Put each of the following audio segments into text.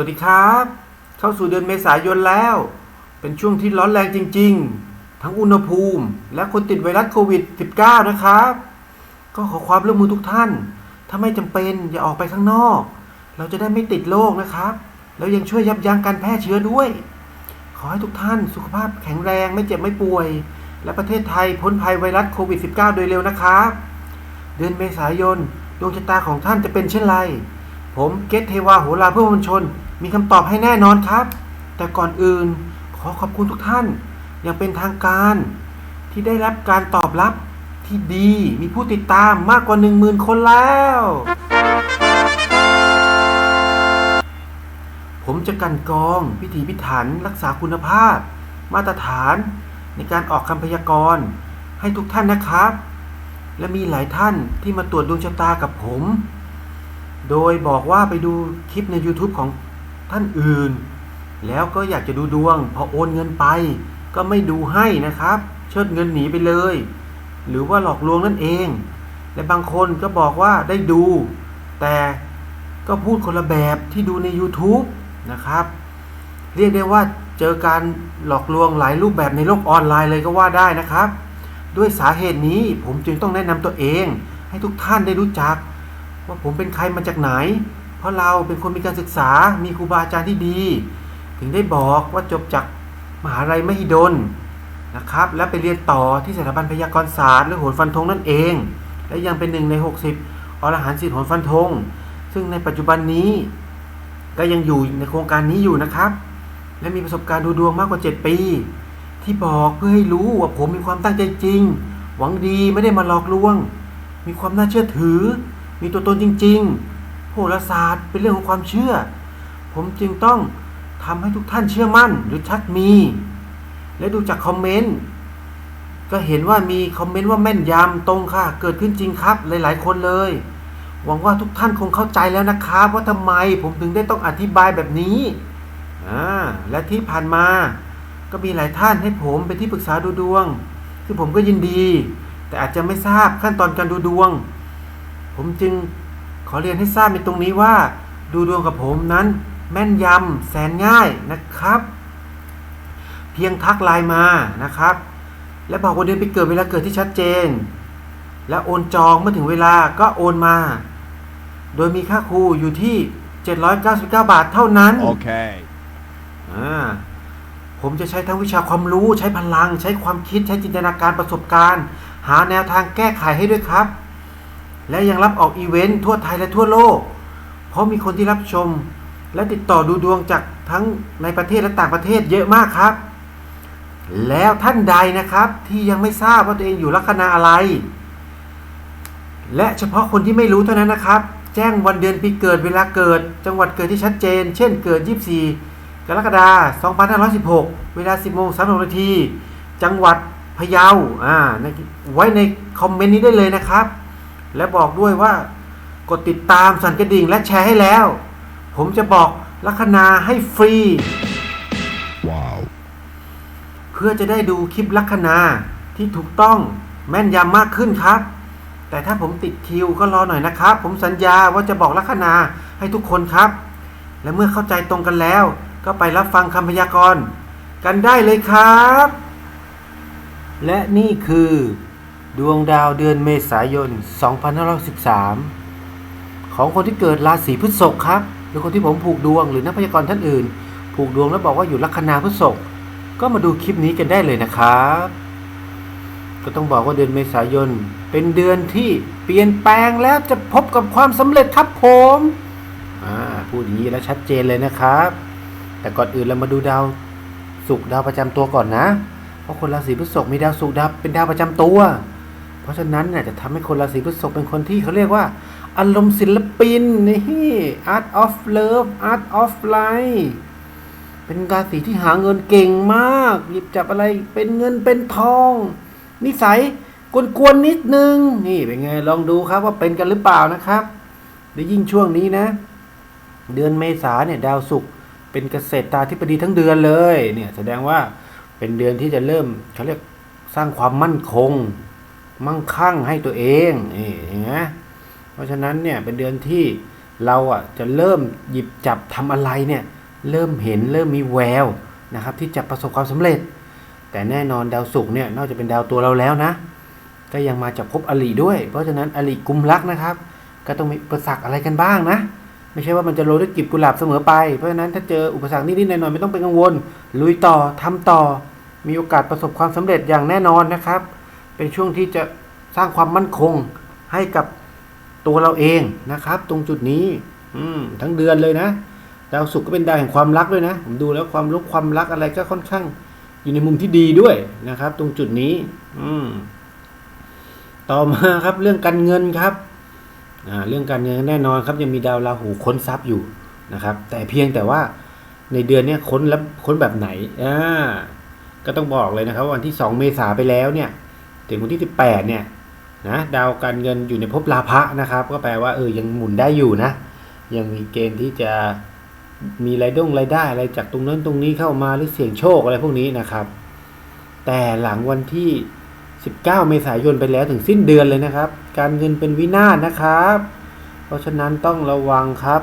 วัสดีครับ เข้าสู่เดือนเมษายนแล้ว เป็นช่วงที่ร้อนแรงจริง ๆ ทั้งอุณหภูมิ และคนติดไวรัสโควิด -19 นะครับ ก็ขอความร่วมมือทุกท่าน ถ้าไม่จำเป็นอย่าออกไปข้างนอก เราจะได้ไม่ติดโรคนะครับ แล้วยังช่วยยับยั้งการแพร่เชื้อด้วย ขอให้ทุกท่านสุขภาพแข็งแรงไม่เจ็บไม่ป่วย และประเทศไทยพ้นภัยไวรัสโควิด -19 โดยเร็วนะครับ เดือนเมษายนดวงชะตาของท่านจะเป็นเช่นไร ผมเกตเทวาโหราเพื่อมวลชน มีคำตอบให้แน่นอนครับ แต่ก่อนอื่นขอขอบคุณทุกท่าน อย่างเป็นทางการที่ได้รับการตอบรับที่ดีมีผู้ติดตามมากกว่า 10,000 คนแล้ว ผมจะกันกรองพิถีพิถันรักษาคุณภาพ มาตรฐานในการออกคำพยากรณ์ให้ทุกท่านนะครับ และมีหลายท่านที่มาตรวจดวงชะตากับผม โดยบอกว่าไปดูคลิปใน YouTube ของ ท่านอื่น แล้วก็อยากจะดูดวง พอโอนเงินไป ก็ไม่ดูให้นะครับ เชิดเงินหนีไปเลย หรือว่าหลอกลวงนั่นเอง และบางคนก็บอกว่าได้ดู แต่ก็พูดคนละแบบที่ดูใน YouTube นะครับ เรียกได้ว่าเจอการหลอกลวงหลายรูปแบบในโลกออนไลน์เลยก็ว่าได้นะครับ ด้วยสาเหตุนี้ผมจึงต้องแนะนำตัวเอง ให้ทุกท่านได้รู้จัก ว่าผมเป็นใครมาจากไหน ราะเราเป็นคนมีการศึกษา มีครูบาอาจารย์ที่ดี ถึงได้บอกว่าจบจากมหาลัยมหิดลนะครับ และไปเรียนต่อที่สถาบันพยากรศาสตร์หรือโหนฟันธงนั่นเอง และยังเป็นหนึ่งใน 60อรหันต์สิทธิ์โหนฟันธง ซึ่งในปัจจุบันนี้ก็ยังอยู่ในโครงการนี้อยู่นะครับ และมีประสบการณ์ดูดวงมากกว่า 7 ปี ที่บอกเพื่อให้รู้ว่าผมมีความตั้งใจจริง หวังดีไม่ได้มาหลอกลวง มีความน่าเชื่อถือ มีตัวตนจริง ๆ หราศาสตร์ เป็นเรื่องของความเชื่อ ผมจึงต้องทำให้ทุกท่านเชื่อมั่นหรือชักมี และดูจากคอมเมนต์ก็เห็นว่ามีคอมเมนต์ว่าแม่นยำตรงค่ะ เกิดขึ้นจริงครับหลาย ๆ คนเลย หวังว่าทุกท่านคงเข้าใจแล้วนะครับว่าทำไมผมถึงได้ต้องอธิบายแบบนี้อ่าและที่ผ่านมา ก็มีหลายท่านให้ผมเป็นที่ปรึกษาดูดวงซึ่ผมก็ยินดี แต่อาจจะไม่ทราบขั้นตอนการดูดวง ผมจึง ขอเรียนให้ทราบในตรงนี้ว่า ดูดวงกับผมนั้นแม่นยำแสนง่ายนะครับ เพียงทักไลน์มานะครับ และบอกวันเดือนปีเกิดเวลาเกิดที่ชัดเจน และโอนจองเมื่อถึงเวลาก็โอนมา โดยมีค่าครูอยู่ที่ 799 บาทเท่านั้น Okay. อ่าผมจะใช้ทั้งวิชาความรู้ใช้พลัง ใช้ความคิดใช้จินตนาการประสบการณ์ หาแนวทางแก้ไขให้ด้วยครับ และยังรับออกอีเวนต์ทั่วไทยและทั่วโลก เพราะมีคนที่รับชม และติดต่อดูดวงจากทั้งในประเทศและต่างประเทศเยอะมากครับ แล้วท่านใดนะครับที่ยังไม่ทราบว่าตัวเองอยู่ลัคนาอะไร และเฉพาะคนที่ไม่รู้เท่านั้นนะครับ แจ้งวันเดือนปีเกิดเวลาเกิด จังหวัดเกิดที่ชัดเจน เช่นเกิด 24 กรกฎาคม 2516 เวลา 10โมง3นาที จังหวัดพะเยาอ่าไว้ในคอมเมนต์นี้ได้เลยนะครับ และบอกด้วยว่ากดติดตามสั่นกระดิ่งและแชร์ให้แล้ว ผมจะบอกลัคนาให้ฟรี Wow. เพื่อจะได้ดูคลิปลัคนาที่ถูกต้องแม่นยำมากขึ้นครับ แต่ถ้าผมติดคิวก็รอหน่อยนะครับ ผมสัญญาว่าจะบอกลัคนาให้ทุกคนครับ และเมื่อเข้าใจตรงกันแล้ว ก็ไปรับฟังคำพยากรณ์กันได้เลยครับ และนี่คือ ดวงดาวเดือนเมษายน 2513 ของคนที่เกิดราศีพฤษภครับหรือคนที่ผมผูกดวงหรือนักพยากรณ์ท่านอื่น ผูกดวงแล้วบอกว่าอยู่ลัคนาพฤษภก็มาดูคลิปนี้กันได้เลยนะครับ ก็ต้องบอกว่าเดือนเมษายน เป็นเดือนที่เปลี่ยนแปลงแล้วจะพบกับความสำเร็จครับผมอ่าพูดอย่างนี้แล้วชัดเจนเลยนะครับ แต่ก่อนอื่นเรามาดูดาวศุกร์ดาวประจำตัวก่อนนะ เพราะคนราศีพฤษภมีดาวศุกร์ดาวเป็นดาวประจำตัว เพราะฉะนั้นเนี่ยจะทำให้คนราศีพฤษภเป็นคนที่เขาเรียกว่า อารมณ์ศิลปินนี่ art of love art of life เป็นราศีที่หาเงินเก่งมาก หยิบจับอะไรเป็นเงินเป็นทอง นิสัยกวนๆนิดนึง นี่เป็นไงลองดูครับว่าเป็นกันหรือเปล่านะครับและยิ่งช่วงนี้นะ เดือนเมษาเนี่ยดาวศุกร์เป็นเกษตรตาธิปดีทั้งเดือนเลย เนี่ยแสดงว่าเป็นเดือนที่จะเริ่มเขาเรียกสร้างความมั่นคง มั่งคั่งให้ตัวเองนี่เห็นไหมเพราะฉะนั้นเนี่ยเป็นเดือนที่เราอะจะเริ่มหยิบจับทำอะไรเนี่ยเริ่มเห็นเริ่มมีแววนะครับ ที่จะประสบความสำเร็จ แต่แน่นอนดาวศุกร์เนี่ยนอกจากเป็นดาวตัวเราแล้วนะ ก็ยังมาจากภพอริด้วย เพราะฉะนั้นอริกุมรักนะครับ ก็ต้องมีอุปสรรคอะไรกันบ้างนะไม่ใช่ว่ามันจะโรยด้วยกลีบกุหลาบเสมอไป เพราะฉะนั้นถ้าเจออุปสรรคนิดๆหน่อยๆไม่ต้องเป็นกังวล ลุยต่อทำต่อ มีโอกาสประสบความสำเร็จอย่างแน่นอนนะครับ เป็นช่วงที่จะสร้างความมั่นคงให้กับตัวเราเองนะครับ ตรงจุดนี้ อืมทั้งเดือนเลยนะดาวศุกร์ก็เป็นดาวแห่งความรักด้วยนะ ผมดูแล้วความรักความรักอะไรก็ค่อนข้างอยู่ในมุมที่ดีด้วยนะครับ ตรงจุดนี้ อืมต่อมาครับเรื่องการเงินครับเรื่องการเงินแน่นอนครับยังมีดาวราหูค้นทรัพย์อยู่นะครับ แต่เพียงแต่ว่าในเดือนนี้ค้นแล้วค้นแบบไหนอ่าก็ต้องบอกเลยนะครับวันที่ 2 เมษาไปแล้วเนี่ย ถึงวันที่ 18 เนี่ยนะดาวการเงินอยู่ในภพลาภะนะครับ ก็แปลว่าเออยังหมุนได้อยู่นะ ยังมีเกณฑ์ที่จะมีรายด้งรายได้อะไรจากตรงนั้นตรงนี้เข้ามาหรือเสี่ยงโชคอะไรพวกนี้นะครับ แต่หลังวันที่ 19 เมษายนไปแล้วถึงสิ้นเดือนเลยนะครับ การเงินเป็นวินาศนะครับ เพราะฉะนั้นต้องระวังครับ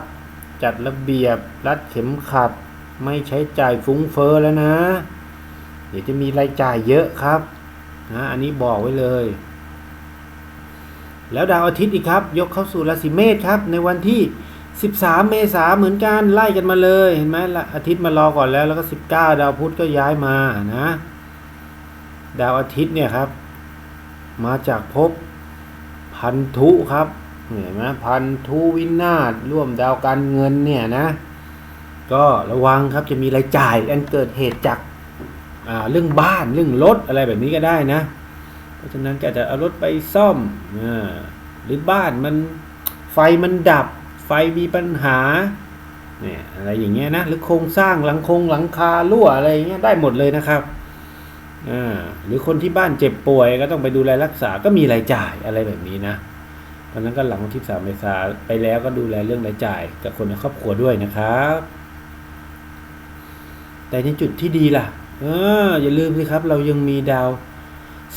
จัดระเบียบรัดเข็มขัด ไม่ใช้จ่ายฟุ้งเฟ้อแล้วนะ เดี๋ยวจะมีรายจ่ายเยอะครับ นะอันนี้บอกไว้เลย แล้วดาวอาทิตย์อีกครับ ยกเข้าสู่ราศีเมษครับ ในวันที่ 13 เมษาเหมือนกันไล่กันมาเลยเห็นไหมละอาทิตย์มารอก่อนแล้วแล้วก็ 19 ดาวพุธก็ย้ายมานะ ดาวอาทิตย์เนี่ยครับ มาจากภพพันธุครับเห็นไหมพันธุวินาศร่วมดาวการเงินเนี่ยนะ ก็ระวังครับจะมีรายจ่ายอันเกิดเหตุจาก เรื่องบ้านเรื่องรถอะไรแบบนี้ก็ได้นะ เพราะฉะนั้นก็จะเอารถไปซ่อมอหรือบ้านมันไฟมันดับ ไฟมีปัญหาเนี่ยอะไรอย่างเงี้ยนะหรือโครงสร้างหลังคงหลังคารั่วอะไรอย่างเงี้ยได้หมดเลยนะครับหรือคนที่บ้านเจ็บป่วยก็ต้องไปดูแลรักษาก็มีรายจ่ายอะไรแบบนี้นะเพราะฉะนั้นก็หลังวันที่สามเมษาไปแล้วก็ดูแลเรื่องรายจ่ายกับคนในครอบครัวด้วยนะครับ แต่ในจุดที่ดีล่ะ อออย่าลืมสิครับ เรายังมีดาว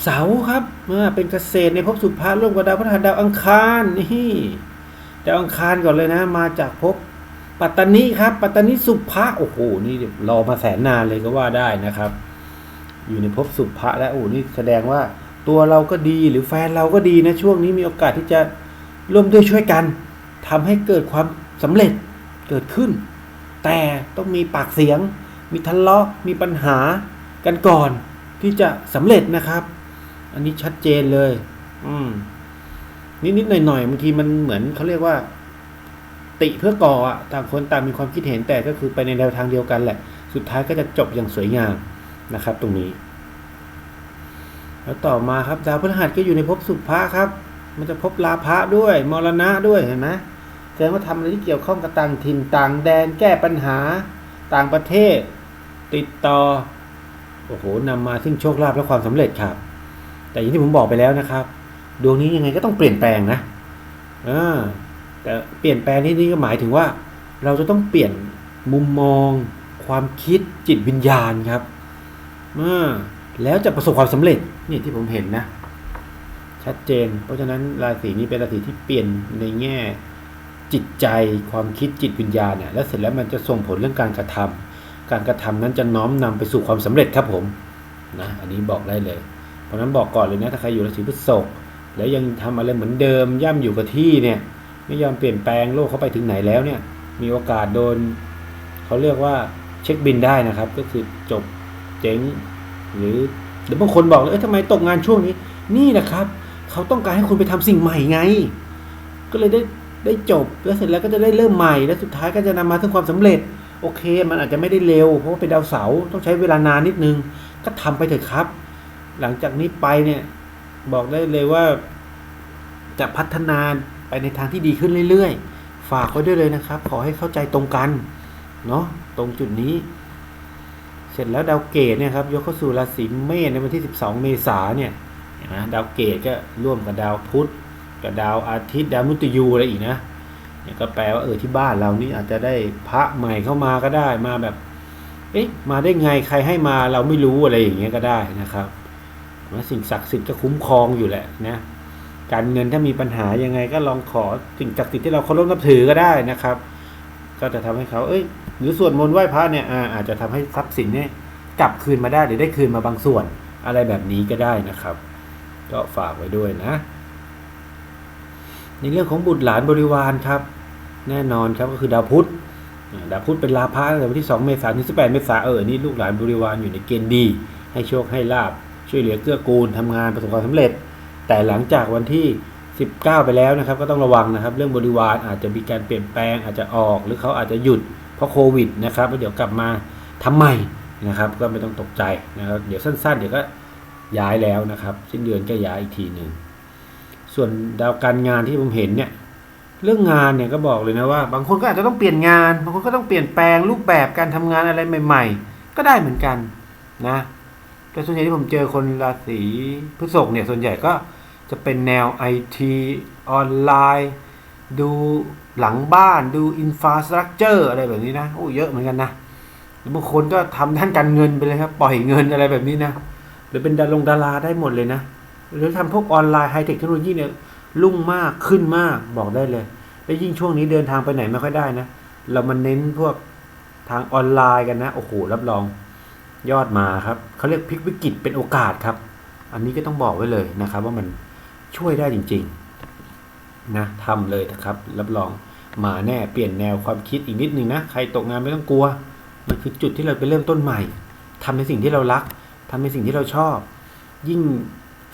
เสาครับเออเป็นเกษตรในภพสุภาร่วมกับดาวพฤหัสดาวอังคารนี่ดาวอังคารก่อนเลยนะ มาจากภพปัตตานีครับ ปัตตานีสุภะโอ้โหนี่รอมาแสนนานเลยก็ว่าได้นะครับ อยู่ในภพสุภะและโอ้นี่แสดงว่าตัวเราก็ดีหรือแฟนเราก็ดีนะช่วงนี้มีโอกาสที่จะร่วมด้วยช่วยกันทำให้เกิดความสำเร็จเกิดขึ้น แต่ต้องมีปากเสียง มีทะเลาะมีปัญหากันก่อนที่จะสำเร็จนะครับ อันนี้ชัดเจนเลย อืมนิดๆหน่อยๆบางทีมันเหมือนเขาเรียกว่า ติเพื่อก่ออะต่างคนต่างมีความคิดเห็นแต่ก็คือไปในแนวทางเดียวกันแหละ สุดท้ายก็จะจบอย่างสวยงามนะครับ ตรงนี้ แล้วต่อมาครับดาวพฤหัสก็อยู่ในภพสุภะครับ มันจะพบลาภะด้วย มรณะด้วยเห็นไหมแสดงว่าทำอะไรที่เกี่ยวข้องกับต่างถิ่นต่างแดนแก้ปัญหาต่างประเทศ ติดต่อโอ้โหนำมาซึ่งโชคลาภและความสำเร็จครับ แต่อย่างที่ผมบอกไปแล้วนะครับ ดวงนี้ยังไงก็ต้องเปลี่ยนแปลงนะอ่าแต่เปลี่ยนแปลงที่นี่ก็หมายถึงว่า เราจะต้องเปลี่ยนมุมมอง ความคิดจิตวิญญาณครับอ่าแล้วจะประสบความสำเร็จนี่ที่ผมเห็นนะ ชัดเจน เพราะฉะนั้นราศีนี้เป็นราศีที่เปลี่ยนในแง่จิตใจความคิดจิตวิญญาณเนี่ยแล้วเสร็จแล้วมันจะส่งผลเรื่องการกระทำ การกระทำนั้นจะน้อมนำไปสู่ความสำเร็จครับผมนะอันนี้บอกได้เลย เพราะนั้นบอกก่อนเลยนะถ้าใครอยู่ราศีพฤษภแล้วยังทำอะไรเหมือนเดิมย่ำอยู่กับที่เนี่ยไม่ยอมเปลี่ยนแปลงโลกเขาไปถึงไหนแล้วเนี่ยมีโอกาสโดนเขาเรียกว่าเช็คบินได้นะครับ ก็คือจบเจ๊งหรือหรือบางคนบอกเลยเอ้ยทำไมตกงานช่วงนี้ นี่นะครับเขาต้องการให้คุณไปทำสิ่งใหม่ไง ก็เลยได้ได้จบแล้วเสร็จแล้วก็จะได้เริ่มใหม่ แล้วสุดท้ายก็จะนำมาถึงความสำเร็จ โอเค มันอาจจะไม่ได้เร็วเพราะว่าเป็นดาวเสาร์ต้องใช้เวลานานนิดนึง ก็ทำไปเถอะครับ หลังจากนี้ไปเนี่ย บอกได้เลยว่า จะพัฒนาไปในทางที่ดีขึ้นเรื่อยๆ ฝากไว้ด้วยเลยนะครับ ขอให้เข้าใจตรงกันเนาะตรงจุดนี้ เสร็จแล้วดาวเกตเนี่ยครับยกเข้าสู่ราศีเมษในวันที่ 12 เมษาเนี่ยนไหมดาวเกตก็ร่วมกับดาวพุธกับดาวอาทิตย์ดาวมุตยูอะไรอีกนะ เนี่ยก็แปลว่าเออที่บ้านเรานี่อาจจะได้พระใหม่เข้ามาก็ได้มาแบบ เอ๊ะ มาได้ไงใครให้มาเราไม่รู้อะไรอย่างเงี้ยก็ได้นะครับว่าสิ่งศักดิ์สิทธิ์ก็คุ้มครองอยู่แหละนะการเงินถ้ามีปัญหายังไงก็ลองขอสิ่งศักดิ์สิทธิ์ที่เราเคารพนับถือก็ได้นะครับ ก็จะทำให้เขาเอ้ย หรือสวดมนต์ไหว้พระเนี่ยอาอาจจะทำให้ทรัพย์สินเนี่ยกลับคืนมาได้หรือได้คืนมาบางส่วนอะไรแบบนี้ก็ได้นะครับ ก็ฝากไว้ด้วยนะ ในเรื่องของบุตรหลานบริวารครับ แน่นอนครับก็คือดาวพุธดาวพุธเป็นลาภะตั้งแต่วันที่ 2 เมษายนถึง 18 เมษายนเออนี่ลูกหลานบริวารอยู่ในเกณฑ์ดี ให้โชคให้ลาบช่วยเหลือเกื้อกูลทำงานประสบความสำเร็จ แต่หลังจากวันที่ 19 ไปแล้วนะครับ ก็ต้องระวังนะครับ เรื่องบริวารอาจจะมีการเปลี่ยนแปลงอาจจะออก หรือเขาอาจจะหยุดเพราะโควิดนะครับแล้วเดี๋ยวกลับมาทำใหม่นะครับ ก็ไม่ต้องตกใจนะครับ เดี๋ยวสั้น ๆ เดี๋ยวก็ย้ายแล้วนะครับ สิ้นเดือนก็ย้ายอีกทีหนึ่ง ส่วนดาวการงานที่ผมเห็นเนี่ยเรื่องงานเนี่ยก็บอกเลยนะว่า บางคนก็อาจจะต้องเปลี่ยนงาน บางคนก็ต้องเปลี่ยนแปลงรูปแบบการทำงานอะไรใหม่ ๆ ก็ได้เหมือนกันนะแต่ส่วนใหญ่ที่ผมเจอคนราศีพฤษภเนี่ยส่วนใหญ่ก็จะเป็นแนวไอทีออนไลน์ ดูหลังบ้านดูอินฟ a าสตรักเจอร์อะไรแบบนี้นะโอ้เยอะเหมือนกันนะหรือบางคนก็ทำด้านการเงินไปเลยครับปล่อยเงินอะไรแบบนี้นะหรือเป็นดารงดาราได้หมดเลยนะ หรือทำพวกออนไลน์ไฮเทคเทคโนโลยีเนี่ยรุ่งมากขึ้นมากบอกได้เลย แล้วยิ่งช่วงนี้เดินทางไปไหนไม่ค่อยได้นะ เรามาเน้นพวกทางออนไลน์กันนะ โอ้โห รับรองยอดมาครับเขาเรียกพลิกวิกฤตเป็นโอกาสครับ อันนี้ก็ต้องบอกไว้เลยนะครับ ว่ามันช่วยได้จริงๆนะทำเลยนะครับ รับรองมาแน่เปลี่ยนแนวความคิดอีกนิดนึงนะ ใครตกงานไม่ต้องกลัว มันคือจุดที่เราไปเริ่มต้นใหม่ทำในสิ่งที่เรารักทำในสิ่งที่เราชอบ ยิ่ง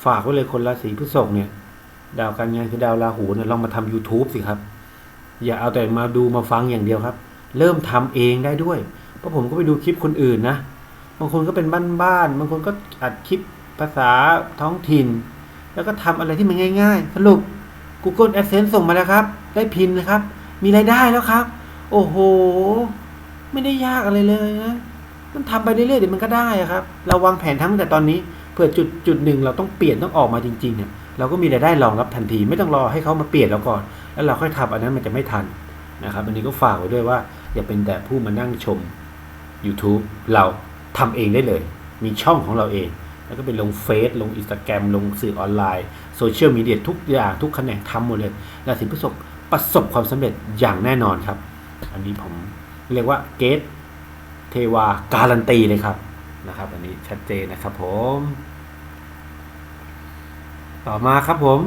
ฝากไว้เลยคนราศีพฤษภเนี่ย ดาวการงานคือดาวราหูเนี่ยลองมาทำ YouTube สิครับ อย่าเอาแต่มาดูมาฟังอย่างเดียวครับ เริ่มทำเองได้ด้วย เพราะผมก็ไปดูคลิปคนอื่นนะบางคนก็เป็นบ้านๆบางคนก็อัดคลิปภาษาท้องถิ่น แล้วก็ทำอะไรที่มันง่าย ๆ สรุป Google Adsense ส่งมาแล้วครับ ได้พินนะครับ มีรายได้แล้วครับ โอ้โห ไม่ได้ยากอะไรเลยนะ มันทำไปเรื่อยๆเดี๋ยวมันก็ได้ครับ เราวางแผนทั้งแต่ตอนนี้ เผื่อจุดจุดหนึ่งเราต้องเปลี่ยนต้องออกมาจริงๆเนี่ยเราก็มีรายได้รองรับทันที ไม่ต้องรอให้เขามาเปลี่ยนเราก่อน แล้วเราค่อยทำอันนั้นมันจะไม่ทันนะครับอันนี้ก็ฝากไว้ด้วยว่า อย่าเป็นแต่ผู้มานั่งชม YouTube เราทำเองได้เลย มีช่องของเราเอง แล้วก็ไปลงเฟซลงอินสตาแกรมลงสื่อออนไลน์โซเชียลมีเดียทุกอย่างทุกแขนงทำหมดเลยราศีพฤษภประสบความสำเร็จอย่างแน่นอนครับ อันนี้ผมเรียกว่าเกตเทวาการันตีเลยครับ นะครับ อันนี้ชัดเจนนะครับผม ต่อมาครับผม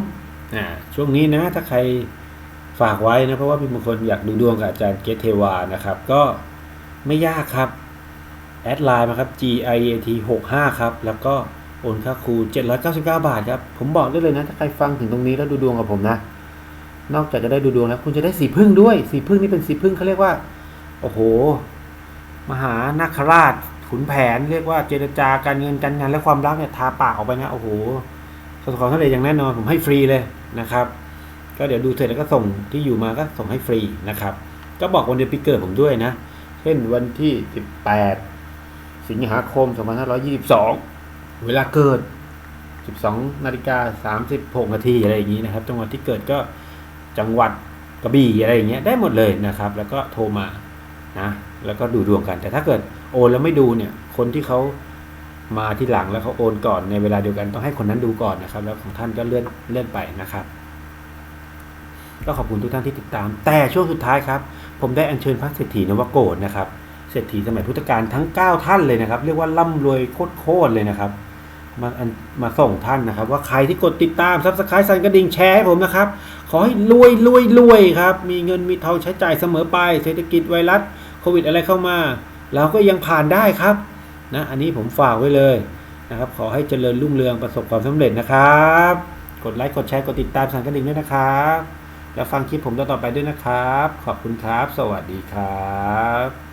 ช่วงนี้นะ ถ้าใครฝากไว้นะ เพราะว่ามีบางคนอยากดูดวงกับอาจารย์เกตเทวานะครับ ก็ไม่ยากครับ แอดไลน์มาครับ G I A T 65ครับ แล้วก็โอนค่าครู 799 บาทครับ ผมบอกได้เลยนะ ถ้าใครฟังถึงตรงนี้แล้วดูดวงกับผมนะ นอกจากจะได้ดูดวงแล้ว คุณจะได้สีพึ่งด้วย สีพึ่งนี่เป็นสีพึ่งเขาเรียกว่า โอ้โห มหานาคราช ขุนแผนเรียกว่าเจรจาการเงินการงานและความรักเนี่ยทาปากออกไปนะโอ้โหประสบความสำเร็จอย่างแน่นอนผมให้ฟรีเลยนะครับ ก็เดี๋ยวดูเสร็จแล้วก็ส่งที่อยู่มาก็ส่งให้ฟรีนะครับ ก็บอกวันเดือนปีเกิดผมด้วยนะเช่นวันที่ 18 สิงหาคม 2522 เวลาเกิด 12นาฬิกา36นาทีอะไรอย่างนี้นะครับจังหวัดที่เกิดก็จังหวัดกระบี่อะไรอย่างเงี้ยได้หมดเลยนะครับ แล้วก็โทรมานะแล้วก็ดูดวงกันแต่ถ้าเกิด โอนแล้วไม่ดูเนี่ย คนที่เขามาที่หลังแล้วเขาโอนก่อนในเวลาเดียวกันต้องให้คนนั้นดูก่อนนะครับ แล้วของท่านก็เลื่อนเลื่อนไปนะครับก็ขอบคุณทุกท่านที่ติดตาม แต่ช่วงสุดท้ายครับ ผมได้อัญเชิญพระเศรษฐีนวโกศนะครับเศรษฐีสมัยพุทธกาลทั้ง 9 ท่านเลยนะครับ เรียกว่าร่ำรวยโคตรเลยนะครับ มามาส่งท่านนะครับ ว่าใครที่กดติดตามซับสไครต์สันกระดิ่งแชร์ให้ผมนะครับ ขอให้รวยรวยรวยครับ มีเงินมีทองใช้จ่ายเสมอไป เศรษฐกิจไวรัสโควิดอะไรเข้ามา เราก็ยังผ่านได้ครับนะอันนี้ผมฝากไว้เลยนะครับ ขอให้เจริญรุ่งเรืองประสบความสำเร็จนะครับ กดไลค์กดแชร์กดติดตามสั่นกระดิ่งด้วยนะครับ แล้วฟังคลิปผมต่อๆไปด้วยนะครับ ขอบคุณครับ สวัสดีครับ